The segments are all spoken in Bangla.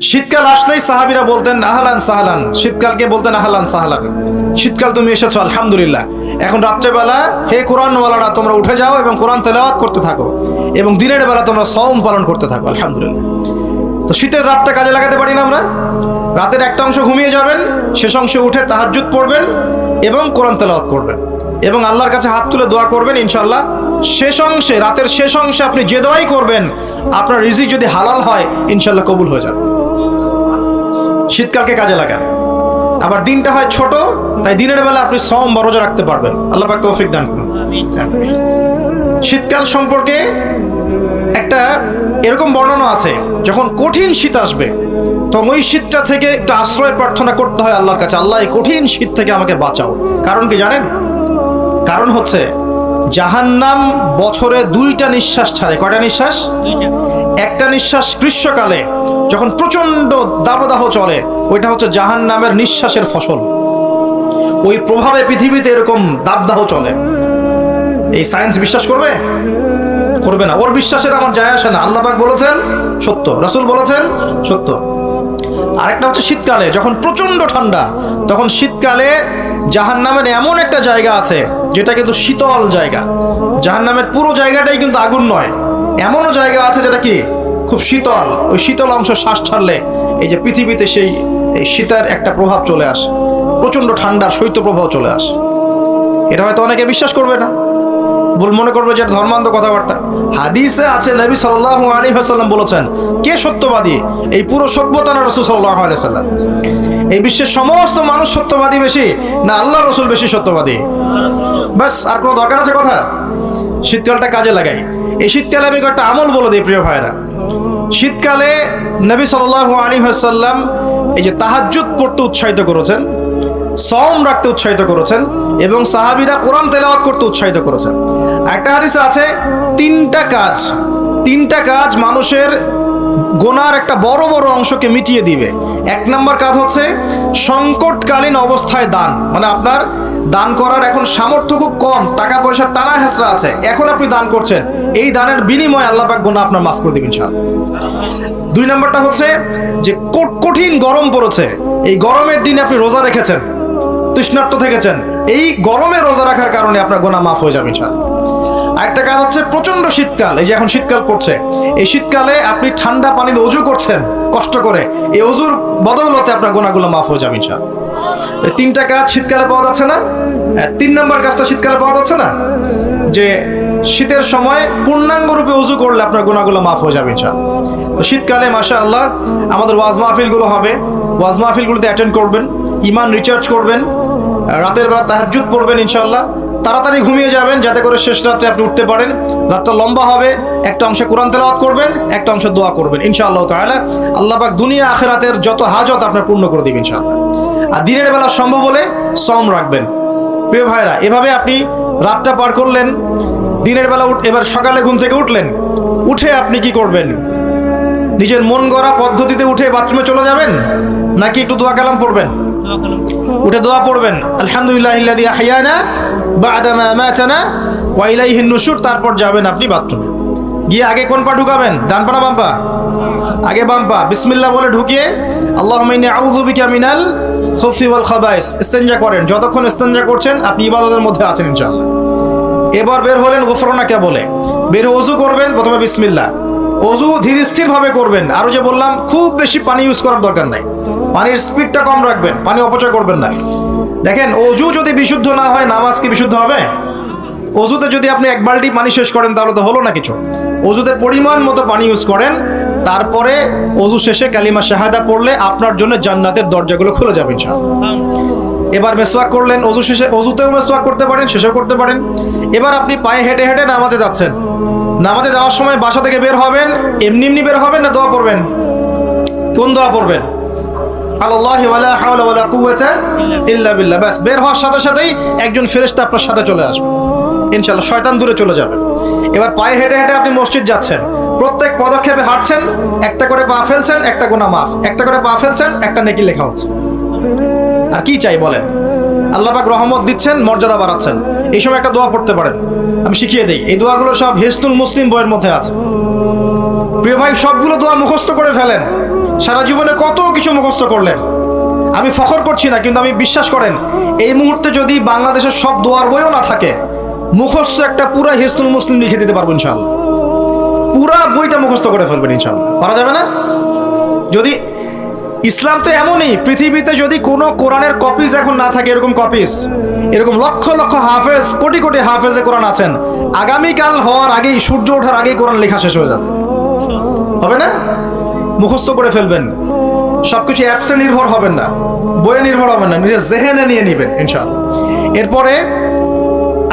শীতকাল আসলেই সাহাবিরা বলতেন, আহলান সাহালান। শীতকালকে বলতেন, আহলান সাহালান। শীতকাল তুমি এসেছ, আলহামদুলিল্লাহ। এখন রাত্রেবেলা, হে কোরআনওয়ালারা, তোমরা উঠে যাও এবং কোরআন তেলাওয়াত করতে থাকো এবং দিনের বেলা তোমরা সওম পালন করতে থাকো, আলহামদুলিল্লাহ। তো শীতের রাতটা কাজে লাগাতে পারি না আমরা? রাতের একটা অংশ ঘুমিয়ে যাবেন, শেষ অংশে উঠে তাহাজ্জুদ পড়বেন এবং কোরআন তেলাওয়াত করবেন। এবং আল্লাহর কাছে হাত তুলে দোয়া করবেন ইনশাল্লাহ শেষ অংশে, রাতের শেষ অংশে আপনি যে দোয়াই করবেন, আপনার রিজিক যদি হালাল হয় ইনশাল্লাহ কবুল হয়ে যাবে। শীতকালকে কাজে লাগান। আবার দিনটা হয় ছোট, তাই দিনের বেলা আপনি সম বরজা রাখতে পারবেন। আল্লাহ পাক তৌফিক দান করুন। শীতকাল সম্পর্কে একটা এরকম বর্ণনা আছে, যখন কঠিন শীত আসবে, তখন ওই শীতটা থেকে একটা আশ্রয় প্রার্থনা করতে হয় আল্লাহর কাছে। আল্লাহ, এই কঠিন শীত থেকে আমাকে বাঁচাও। কারণ কি জানেন? কারণ হচ্ছে জাহান্নাম বছরে দুইটা নিঃশ্বাস ছাড়ে। কয়টা নিঃশ্বাস? একটা নিঃশ্বাস গ্রীষ্মকালে যখন প্রচণ্ড দাবদাহ চলে ওইটা হচ্ছে জাহান নামের নিঃশ্বাসের ফসল। ওই প্রভাবে পৃথিবীতে এরকম দাবদাহ চলে। এই সায়েন্স বিশ্বাস করবে? করবে না। ওর বিশ্বাসের আমার যায় আসে না। আল্লাহ পাক বলেছেন সত্য। রাসূল বলেছেন সত্য। আরেকটা হচ্ছে শীতকালে যখন প্রচণ্ড ঠান্ডা তখন শীতকালে জাহান নামের এমন একটা জায়গা আছে যেটা কিন্তু শীতল জায়গা। যার নামের পুরো জায়গাটাই কিন্তু আগুন নয়। এমনও জায়গা আছে যেটা কি? খুব শীতল। ওই শীতল অংশ শ্বাস ছাড়লে এই যে পৃথিবীতে সেই, এই শীতের একটা প্রভাব চলে আসে। প্রচণ্ড ঠান্ডার শৈত্য প্রভাব চলে আসে। এটা হয়তো অনেকে বিশ্বাস করবে না। ভুল মনে করবে যে ধর্মান্ধ কথাবার্তা। হাদিসে আছে, নবী সাল্লাল্লাহু আলাইহি ওয়াসাল্লাম বলেছেন, কে সত্যবাদী? এই পুরো সভ্যতা না রসুল সাল্লাহ আলাইহি সাল্লাম এই বিশ্বের সমস্ত মানুষ সত্যবাদী বেশি, না আল্লাহ রসুল বেশি সত্যবাদী? ব্যাস আর কোনো দরকার আছে কথা? শীতকালটা কাজে লাগাই। এই শীতকালে আমি একটা আমল বলে দিই, প্রিয় ভাইরা শীতকালে নবী সাল্লাল্লাহু আলাইহি ওয়াসাল্লাম এই যে তাহাজ্জুদ পড়তে উৎসাহিত করেছেন সম রাখতে উৎসাহিত করেছেন এবং সাহাবিরা কোরআন তেলাওয়াত করতে উৎসাহিত করেছেন। একটা হাদিসে আছে, তিনটা কাজ তিনটা কাজ মানুষের গোনার একটা বড় বড় অংশকে মিটিয়ে দিবে। এক নম্বর কাজ হচ্ছে সংকটকালীন অবস্থায় দান। মানে আপনার দান করার এখন সামর্থ্য খুব কম, টাকা পয়সার টানা হেসরা আছে। এখন আপনি দান করছেন, এই দানের বিনিময়ে আল্লাহ পাক গোনা আপনার মাফ করে দিবেন ইনশাআল্লাহ। দুই নম্বরটা হচ্ছে যে কঠিন গরম পড়েছে। এই গরমের দিনে আপনি রোজা রেখেছেন। তৃষ্ণার্ত থেকেছেন। এই গরমে রোজা রাখার কারণে আপনার গোনা মাফ হয়ে যাবে ইনশাআল্লাহ। আরেকটা কাজ হচ্ছে প্রচণ্ড শীতকাল এই যে এখন শীতকাল পড়ছে এই শীতকালে আপনি ঠান্ডা পানিতে অজু করছেন কষ্ট করে এই অজুর বদৌলতে আপনার গোনাগুলো মাফ হয়ে যাবে এই তিনটা কাজ শীতকালে পাওয়া যাচ্ছে না? হ্যাঁ, তিন নম্বর কাজটা শীতকালে পাওয়া যাচ্ছে না? যে শীতের সময় পূর্ণাঙ্গ রূপে উজু করলে আপনার গুণাগুলো মাফ হয়ে যাবে ইনশাআল্লাহ। তো শীতকালে মাসা আল্লাহ আমাদের ওয়াজ মাহফিলগুলো হবে। ওয়াজ মাহফিলগুলোতে অ্যাটেন্ড করবেন। ইমান রিচার্জ করবেন রাতের বেলা তাহাজ্জুদ পড়বেন ইনশাল্লাহ তাড়াতাড়ি ঘুমিয়ে যাবেন, যাতে করে শেষ রাত্রে আপনি উঠতে পারেন। রাতটা লম্বা হবে, একটা অংশে কোরআন তেলাওয়াত করবেন, একটা অংশ দোয়া করবেন, ইনশাআল্লাহ তাআলা। আল্লাহ পাক দুনিয়া আখেরাতের যত হাজত আপনার পূর্ণ করে দিবেন ইনশাআল্লাহ। আর দিনের বেলা সম্ভব হলে সম রাখবেন। প্রিয় ভাইরা, এভাবে আপনি রাতটা পার করলেন, দিনের বেলা এবার সকালে ঘুম থেকে উঠলেন, উঠে আপনি কি করবেন? নিজের মন গড়া পদ্ধতিতে উঠে বাথরুমে চলে যাবেন, নাকি একটু দোয়া কালাম পড়বেন? উঠে দোয়া পড়বেন। আলহামদুলিল্লাহ ইলাইহিন নুশুর তারপর যাবেন আপনি বাথরুমে। গিয়ে আগে কোন পা ঢুকাবেন? ডান পা না বাম আগে বাম পা। বিসমিল্লাহ বলে ঢুকিয়ে বিকা মিনাল করেন। যতক্ষণ ইস্তেনজা করছেন, আপনি ইবাদতের মধ্যে আছেন ইনশাআল্লাহ। এবার বের হলেন গুফরানাকে বলে বের অজু করবেন, প্রথমে বিসমিল্লাহ। অজু ধীর স্থির ভাবে করবেন। আরও যে বললাম, খুব বেশি পানি ইউজ করার দরকার নাই। পানির স্পিডটা কম রাখবেন, পানি অপচয় করবেন না। দেখেন, অজু যদি বিশুদ্ধ না হয়, নামাজ কি বিশুদ্ধ হবে? অজুতে যদি আপনি এক বালতি পানি শেষ করেন, তাহলে তো হলো না কিছু। অজুতে পরিমাণ মতো পানি ইউজ করেন, তারপরে অজু শেষে কালিমা শাহাদা পড়লে আপনার জন্য জান্নাতের দরজাগুলো খুলে যাবে এবার মেসওয়াক করলেন, অজু শেষে, অজুতেও মেসওয়াক করতে পারেন, শেষেও করতে পারেন। এবার আপনি পায়ে হেঁটে হেঁটে নামাজে যাচ্ছেন। নামাজে যাওয়ার সময় বাসা থেকে বের হবেন, এমনি এমনি বের হবেন না দোয়া পড়বেন? কোন দোয়া পড়বেন? ইল্লা ব্যাস সাথে সাথেই একজন ফেরেশতা আপনার সাথে চলে আসবে। শয়তান দূরে চলে যাবে। এবার পায়ে হেঁটে হেঁটে আপনি মসজিদ যাচ্ছেন। প্রত্যেক পদক্ষেপে হাঁটছেন, একটা করে পা ফেলছেন, একটা গোনা মাফ। একটা করে পা ফেলছেন, একটা নেকি লেখা হচ্ছে। আর কি চাই বলেন? আল্লাহ পাক রহমত দিচ্ছেন, মর্যাদা বাড়াচ্ছেন। এই সময় একটা দোয়া পড়তে পারেন। আমি শিখিয়ে দিই, এই দোয়াগুলো সব হেস্তুল মুসলিম বইয়ের মধ্যে আছে। প্রিয় ভাই, সবগুলো দোয়া মুখস্থ করে ফেলেন। সারা জীবনে কত কিছু মুখস্থ করলেন? আমি ফখর করছি না, কিন্তু আমি বিশ্বাস করেন, এই মুহূর্তে যদি বাংলাদেশের সব দোয়ার বইও না থাকে, মুখস্থ একটা পুরা হিস্তুল মুসলিম লিখে দিতে পারব ইনশাল্লাহ পুরা বইটা মুখস্থ করে ফেলবেন ইনশাল্লাহ পারা যাবে না? যদি ইসলাম তো এমনই, পৃথিবীতে যদি কোনো কোরআনের কপিজ এখন না থাকে, এরকম কপিজ এরকম লক্ষ লক্ষ হাফেজ, কোটি কোটি হাফেজে কোরআন আছেন, আগামীকাল হওয়ার আগেই, সূর্য ওঠার আগেই কোরআন লেখা শেষ হয়ে যাবে। হবে না? মুখস্থ করে ফেলবেন। সবকিছু অ্যাপসে নির্ভর হবেন না। বইয়ে নির্ভর হবেন না। নিজের জেহেনে নিয়ে নেবেন, ইনশাআল্লাহ। এরপরে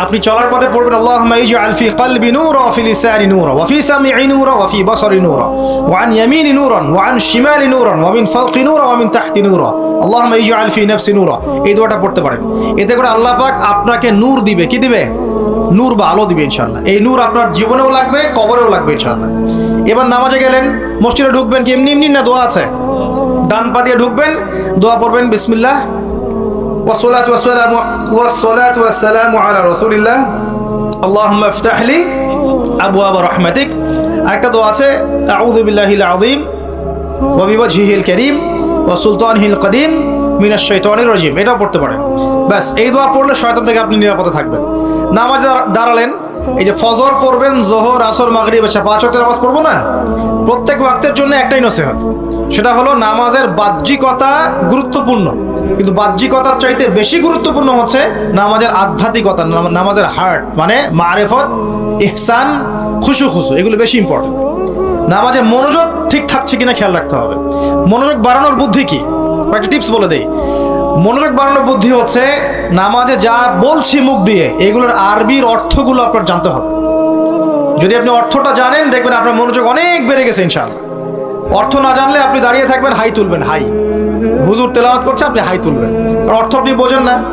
আপনি চলার পথে পড়বেন, আল্লাহুম্মা ইজআল ফি কলবি নূরা ওয়া ফি লিসানি নূরা ওয়া ফি সামঈ নূরা ওয়া ফি বাসারি নূরা ওয়া আন ইয়ামিনি নূরান ওয়া আন শিমালি নূরান ওয়া মিন ফাওকি নূরা ওয়া মিন তাহতি নূরা আল্লাহুম্মা ইজআল ফি নাফসি নূরা এই দোয়াটা পড়তে পারেন। এতে করে আল্লাহ পাক আপনাকে নূর দিবে। কি দিবে? নূর বা আলো দিবে ইনশাআল্লাহ এই নূর আপনার জীবনেও লাগবে কবরেও লাগবে ইনশাআল্লাহ এবার নামাজে গেলেন মসজিদে ঢুকবেন কি এমনি এমনি না দোয়া আছে ডান পা দিয়ে ঢুকবেন দোয়া পড়বেন বিসমিল্লাহ والصلاة والسلام والصلاة والسلام على رسول الله اللهم افتح لي أبواب رحمتك একটা দোয়া আছে أعوذ بالله العظيم وبوجهه الكريم وسلطانه القديم মিনাশ শৈতানির রজিম, এটাও পড়তে পারেন। ব্যাস, এই দোয়া পড়লে শয়তান থেকে আপনি নিরাপদে থাকবেন। নামাজে দাঁড়ালেন, এই যে ফজর পড়বেন, জোহর, আসর মাগরি বেশা পাঁচ ওয়াক্তের নামাজ পড়ব না? প্রত্যেক ওয়াক্তের জন্য একটাই নসিহত। সেটা হলো নামাজের বাহ্যিকতা গুরুত্বপূর্ণ। কিন্তু বাহ্যিকতার চাইতে বেশি গুরুত্বপূর্ণ হচ্ছে নামাজের আধ্যাত্মিকতা নামাজের হার্ট মানে মারেফত, ইহসান, খুশু খুশু, এগুলো বেশি ইম্পর্টেন্ট নামাজে মনোযোগ ঠিক থাকছে কিনা খেয়াল রাখতে হবে। মনোযোগ বাড়ানোর বুদ্ধি কী? একটা টিপস বলে দেই। মনোযোগ বাড়ানোর বুদ্ধি হচ্ছে নামাজে যা বলছি মুখ দিয়ে, এগুলোর আরবির অর্থগুলো আপনার জানতে হবে। যদি আপনি অর্থটা জানেন, দেখবেন আপনার মনোযোগ অনেক বেড়ে গেছে, ইনশাআল্লাহ। অর্থ না জানলে আপনি দাঁড়িয়ে থাকবেন, হাই তুলবেন, হাই। হুজুর তেলাওয়াত করছে, আপনি হাই তুলবেন। কারণ অর্থ আপনি বোঝেন না।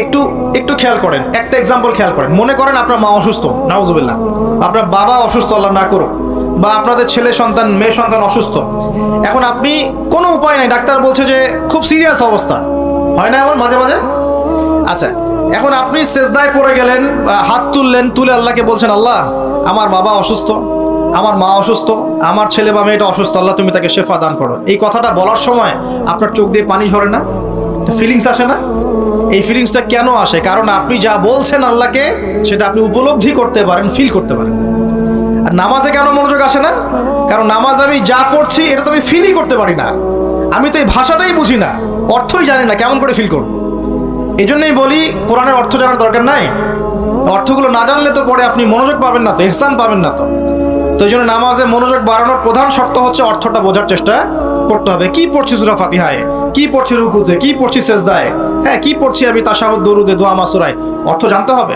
একটু একটু খেয়াল করেন, একটা এক্সাম্পল খেয়াল করেন। মনে করেন আপনার মা অসুস্থ, নাউজুবিল্লাহ। আপনার বাবা অসুস্থ, আল্লাহ না করুক। বা আপনাদের ছেলে সন্তান, মেয়ে সন্তান অসুস্থ। এখন আপনি কোনো উপায় নাই। ডাক্তার বলছে যে খুব সিরিয়াস অবস্থা। হয় না এমন মাঝে মাঝে? আচ্ছা এখন আপনি সেজদায় পড়ে গেলেন হাত তুললেন, তুলে আল্লাহকে বলছেন, আল্লাহ, আমার বাবা অসুস্থ, আমার মা অসুস্থ, আমার ছেলে বা মেয়েটা অসুস্থ, আল্লাহ তুমি তাকে শেফা দান করো। এই কথাটা বলার সময় আপনার চোখ দিয়ে পানি ঝরে না? ফিলিংস আসে না? এই ফিলিংসটা কেন আসে? কারণ আপনি যা বলছেন আল্লাহকে, সেটা আপনি উপলব্ধি করতে পারেন ফিল করতে পারেন। নামাজে কেন মনোযোগ আসে না? কারণ নামাজ আমি যা পড়ছি, এটা তো আমি ফিলই করতে পারি না। আমি তো এই ভাষাটাই বুঝি না, অর্থই জানি না কেমন করে ফিল করব। এই জন্যই বলি, কোরআনের অর্থ জানার দরকার নাই। অর্থগুলো না জানলে তো পরে আপনি মনোযোগ পাবেন না তো এহসান পাবেন না তো। তো এই জন্য নামাজে মনোযোগ বাড়ানোর প্রধান শর্ত হচ্ছে অর্থটা বোঝার চেষ্টা করতে হবে। কি পড়ছি সুরা ফাতিহায়? কি পড়ছি রুকুতে? কি পড়ছি সেজদায়? হ্যাঁ কি পড়ছি আমি তাশাহুদ, দরুদে, দোয়া, মাসুরায়? অর্থ জানতে হবে।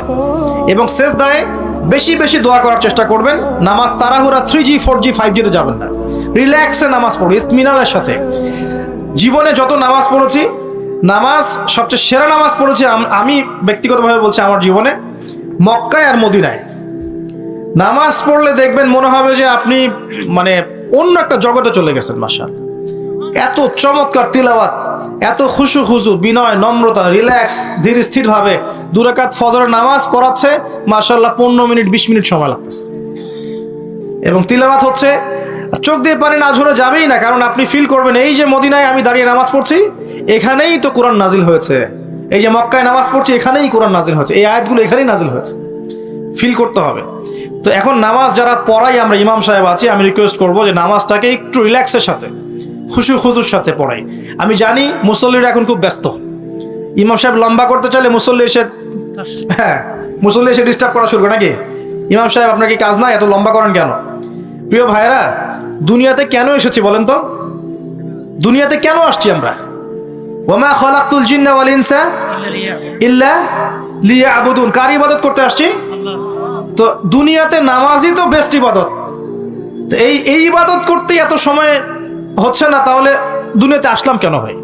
এবং সেজদায় বেশি বেশি দোয়া করার চেষ্টা করবেন। নামাজ তাড়াহুড়া three G four G five জিতে যাবেন না। রিল্যাক্সে নামাজ পড়বে ইতমিনালের সাথে। জীবনে যত নামাজ পড়েছি, নামাজ সবচেয়ে সেরা নামাজ পড়েছি আমি ব্যক্তিগতভাবে বলছি আমার জীবনে, মক্কায় আর মদিনায়। নামাজ পড়লে দেখবেন মনে হবে যে আপনি মানে অন্য একটা জগতে চলে গেছেন মাসাল এত চমৎকার তিলাওয়াত, এত খুশু খুশু বিনয়, নম্রতা রিল্যাক্স ধীর স্থির ভাবে দুরাকাত ফজরের নামাজ পড়াচ্ছে মাসাল্লাহ পনেরো মিনিট, বিশ মিনিট সময় লাগতেছে। এবং তিলাওয়াত হচ্ছে, চোখ দিয়ে পানি না ঝরে যাবেই না, কারণ আপনি ফিল করবেন, এই যে মদিনায় আমি দাঁড়িয়ে নামাজ পড়ছি, এখানেই তো কোরআন নাজিল হয়েছে। এই যে মক্কায় নামাজ পড়ছি, এখানেই কোরআন নাজিল হয়েছে। এই আয়াতগুলো এখানেই নাজিল হয়েছে। ফিল করতে হবে। তো এখন নামাজ যারা পড়াই আমরা ইমাম সাহেব আছি, আমি রিকোয়েস্ট করব যে নামাজটাকে একটু রিল্যাক্সের সাথে। খুশু খুজুর সাথে পড়াই। আমি জানি মুসল্লিরা এখন খুব ব্যস্ত। ইমাম সাহেব লম্বা করতে চাইলে মুসল্লি এসে হ্যাঁ মুসল্লি এসে ডিস্টার্ব করা শুরু করে নাকি? ইমাম সাহেব, আপনার কি কাজ নাই? এত লম্বা করেন কেন? প্রিয় ভাইরা দুনিয়াতে কেন এসেছি বলেন তো? দুনিয়াতে কেন আসছি আমরা? ওমা খলাকুল জিন্না ওয়াল ইনসা ইল্লা লিয়া আবুদুন কার ইবাদত করতে আসছি? তো দুনিয়াতে নামাজই তো বেস্ট ইবাদত। তো এই এই ইবাদত করতে এত সময় হচ্ছে না, তাহলে দুনিয়াতে আসলাম কেন ভাই?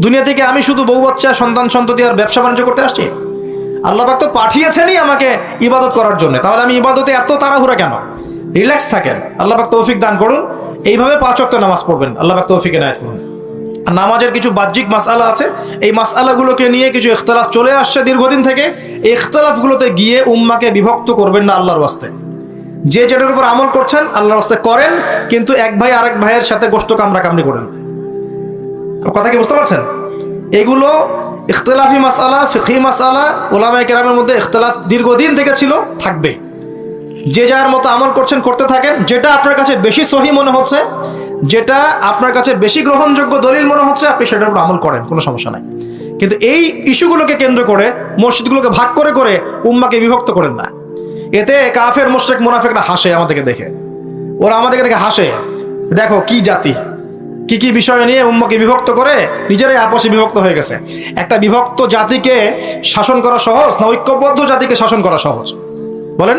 দুনিয়া থেকে আমি শুধু বউ বাচ্চা, সন্তান সন্ততি আর ব্যবসা বাণিজ্য করতে আসছি? আল্লাহ পাক তো পাঠিয়েছেনই আমাকে ইবাদত করার জন্য। তাহলে আমি ইবাদতে এত তাড়াহুড়া কেন? রিল্যাক্স থাকেন। আল্লাহ পাক তৌফিক দান করুন। এইভাবে পাঁচ ওয়াক্ত নামাজ পড়বেন। আল্লাহ পাক তৌফিক এনায়ত করুন। আর নামাজের কিছু বাহ্যিক মাসালা আছে। এই মাসালাগুলোকে নিয়ে কিছু ইখতলাফ চলে আসছে দীর্ঘদিন থেকে। এই ইখতলাফগুলোতে গিয়ে উম্মাকে বিভক্ত করবেন না আল্লাহর ওয়াস্তে। যে যেটার উপর আমল করছেন, আল্লাহর রাস্তায় করেন, কিন্তু এক ভাই আরেক ভাইয়ের সাথে গোস্ত কামড়া কামড়ি করেন কথা কি বুঝতে পারছেন? এগুলো ইখতলাফি মাসালা ফিখি মাসালা ওলামায় কেরামের মধ্যে ইখতলাফ দীর্ঘদিন থেকে ছিল, থাকবে। যে যার মতো আমল করছেন, করতে থাকেন, যেটা আপনার কাছে বেশি সহি মনে হচ্ছে, যেটা আপনার কাছে বেশি গ্রহণযোগ্য দলিল মনে হচ্ছে, আপনি সেটার উপর আমল করেন, কোনো সমস্যা নাই। কিন্তু এই ইস্যুগুলোকে কেন্দ্র করে, মসজিদগুলোকে ভাগ করে করে উম্মাকে বিভক্ত করেন না। এতে কাফের, মোশরেক, মুনাফেকরা হাসে আমাদেরকে দেখে। ওরা আমাদেরকে দেখে হাসে। দেখো কি জাতি। কি কি বিষয় নিয়ে উম্মাকে বিভক্ত করে নিজেরাই আপসে বিভক্ত হয়ে গেছে। একটা বিভক্ত জাতিকে শাসন করা সহজ না ঐক্যবদ্ধ জাতিকে শাসন করা সহজ? বলেন।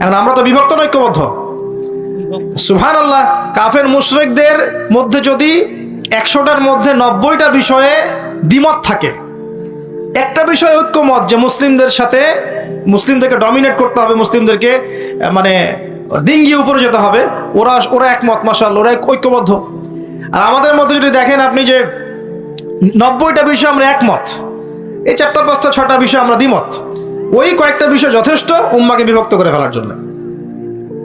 এখন আমরা তো বিভক্ত না ঐক্যবদ্ধ? সুহান আল্লাহ কাফের, মুশরিকদের মধ্যে যদি একশোটার মধ্যে নব্বইটা বিষয়ে দ্বিমত থাকে, একটা বিষয় ঐক্যমত যে মুসলিমদের সাথে মুসলিমদেরকে ডমিনেট করতে হবে, মুসলিমদেরকে মানে ডিঙ্গিয়ে উপরে যেতে হবে। ওরা ওরা একমত মাসাল ওরা ঐক্যবদ্ধ। আর আমাদের মধ্যে যদি দেখেন আপনি যে নব্বইটা বিষয় আমরা একমত, এই চারটা, পাঁচটা ছটা বিষয় আমরা দ্বিমত। ওই কয়েকটা বিষয় যথেষ্ট উম্মাকে বিভক্ত করে ফেলার জন্য।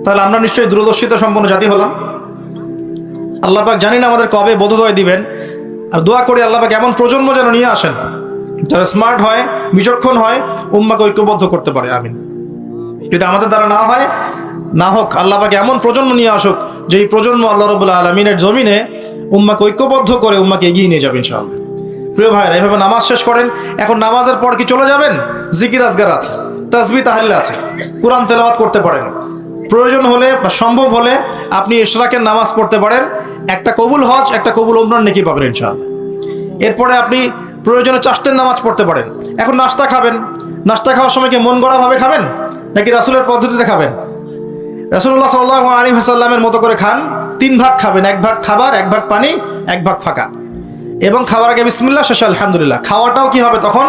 তাহলে আমরা নিশ্চয়ই দূরদর্শিতা সম্পন্ন জাতি হলাম। আল্লাহ পাক জানি না আমাদের কবে বোধোদয় দিবেন। আর দোয়া করি আল্লাহ পাক এমন প্রজন্ম যেন নিয়ে আসেন। যারা স্মার্ট হয়, বিচক্ষণ হয়, উম্মাকে ঐক্যবদ্ধ করতে পারে, আমিন। যদি আমাদের দ্বারা না হয়, না হোক, আল্লাহ পাক এমন প্রজন্ম নিয়ে আসুক, যে এই প্রজন্ম আল্লাহ রবুল্লা আলমিনের জমিনে উম্মাকে ঐক্যবদ্ধ করে উম্মাকে এগিয়ে নিয়ে যাবে, ইনশাআল্লাহ। প্রিয় ভাইরা এভাবে নামাজ শেষ করেন। এখন নামাজের পর কি চলে যাবেন? জিকির আজগার আছে তাসবি তাহাল্লা আছে, কোরআন তেলাওয়াত করতে পারেন। প্রয়োজন হলে বা সম্ভব হলে আপনি ইশরাকের নামাজ পড়তে পারেন। একটা কবুল হজ, একটা কবুল ওমরান নাকি পাবেন, ইনশাআল্লাহ। এরপরে আপনি প্রয়োজনে চাষতের নামাজ পড়তে পারেন। এখন নাস্তা খাবেন। নাস্তা খাওয়ার সময় কি মন গড়া ভাবে খাবেন? নাকি রাসুলের পদ্ধতিতে খাবেন? রাসুল্লাহ সাল্লাহ আলী হাসাল্লামের মতো করে খান তিন ভাগ খাবেন এক ভাগ খাবার এক ভাগ পানি এক ভাগ ফাঁকা। এবং খাওয়ার আগে বিসমিল্লাহ শেষে আলহামদুলিল্লাহ। খাওয়াটাও কি হবে তখন?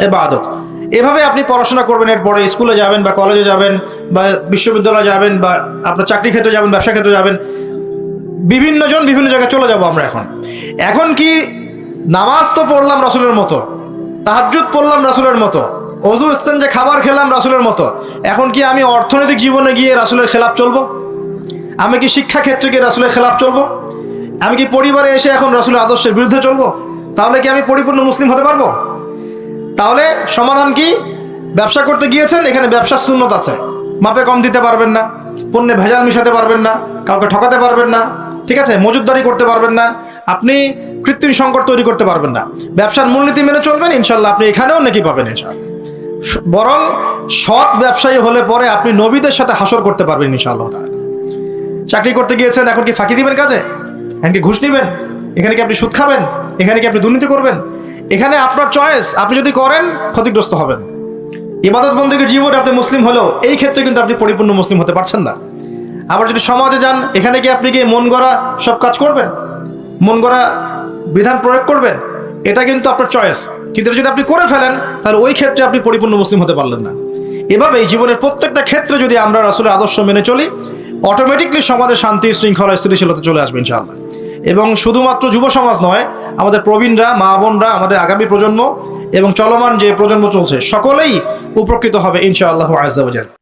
এবাদত। এভাবে আপনি পড়াশোনা করবেন এরপরে স্কুলে যাবেন বা কলেজে যাবেন বা বিশ্ববিদ্যালয়ে যাবেন বা আপনার চাকরি ক্ষেত্রে যাবেন ব্যবসা ক্ষেত্রে যাবেন। বিভিন্ন জন বিভিন্ন জায়গায় চলে যাব আমরা এখন। এখন কি নামাজ তো পড়লাম রাসুলের মতো, তাহাজ্জুদ পড়লাম রাসুলের মতো, অজু ইস্তেন যে খাবার খেলাম রাসুলের মতো। এখন কি আমি অর্থনৈতিক জীবনে গিয়ে রাসুলের খেলাফ চলবো? আমি কি শিক্ষা ক্ষেত্রে গিয়ে রাসুলের খেলাফ চলবো? আমি কি পরিবারে এসে এখন রাসুলের আদর্শের বিরুদ্ধে চলবো? তাহলে কি আমি পরিপূর্ণ মুসলিম হতে পারব? তাহলে সমাধান কি? ব্যবসা করতে গিয়েছেন, এখানে ব্যবসার শূন্যত আছে। মাপে কম দিতে পারবেন না, পণ্যে ভেজাল মিশাতে পারবেন না, কাউকে ঠকাতে পারবেন না, ঠিক আছে? মজুদদারি করতে পারবেন না, আপনি কৃত্রিম সংকট তৈরি করতে পারবেন না। ব্যবসার মূলনীতি মেনে চলবেন, ইনশাল্লাহ আপনি এখানেও নাকি পাবেন, ইনশাল্লাহ। বরং সৎ ব্যবসায়ী হলে পরে আপনি নবীদের সাথে হাসর করতে পারবেন, ইনশাআল্লাহ চাকরি করতে গিয়েছেন, এখন কি ফাঁকি দিবেন কাজে? এখন কি ঘুষ নিবেন? এখানে কি আপনি সুদ খাবেন? এখানে কি আপনি দুর্নীতি করবেন? এখানে আপনার চয়েস, আপনি যদি করেন, ক্ষতিগ্রস্ত হবেন। ইবাদত বন্দীকে জীবনে আপনি মুসলিম হলেও এই ক্ষেত্রে কিন্তু আপনি পরিপূর্ণ মুসলিম হতে পারছেন না। আবার যদি সমাজে যান, এখানে কি আপনি কি মন গড়া সব কাজ করবেন, মন গড়া বিধান প্রয়োগ করবেন, এটা কিন্তু আপনার চয়েস কিন্তু যদি আপনি করে ফেলেন, তাহলে ওই ক্ষেত্রে আপনি পরিপূর্ণ মুসলিম হতে পারলেন না। এভাবেই জীবনের প্রত্যেকটা ক্ষেত্রে যদি আমরা রাসুলের আদর্শ মেনে চলি অটোমেটিকলি সমাজে শান্তি, শৃঙ্খলা, স্থিতিশীলতা চলে আসবে, ইনশাআল্লাহ। এবং শুধুমাত্র যুব সমাজ নয়, আমাদের প্রবীণরা, মা বোনরা, আমাদের আগামী প্রজন্ম এবং চলমান যে প্রজন্ম চলছে, সকলেই উপকৃত হবে ইনশাআল্লাহ আজাল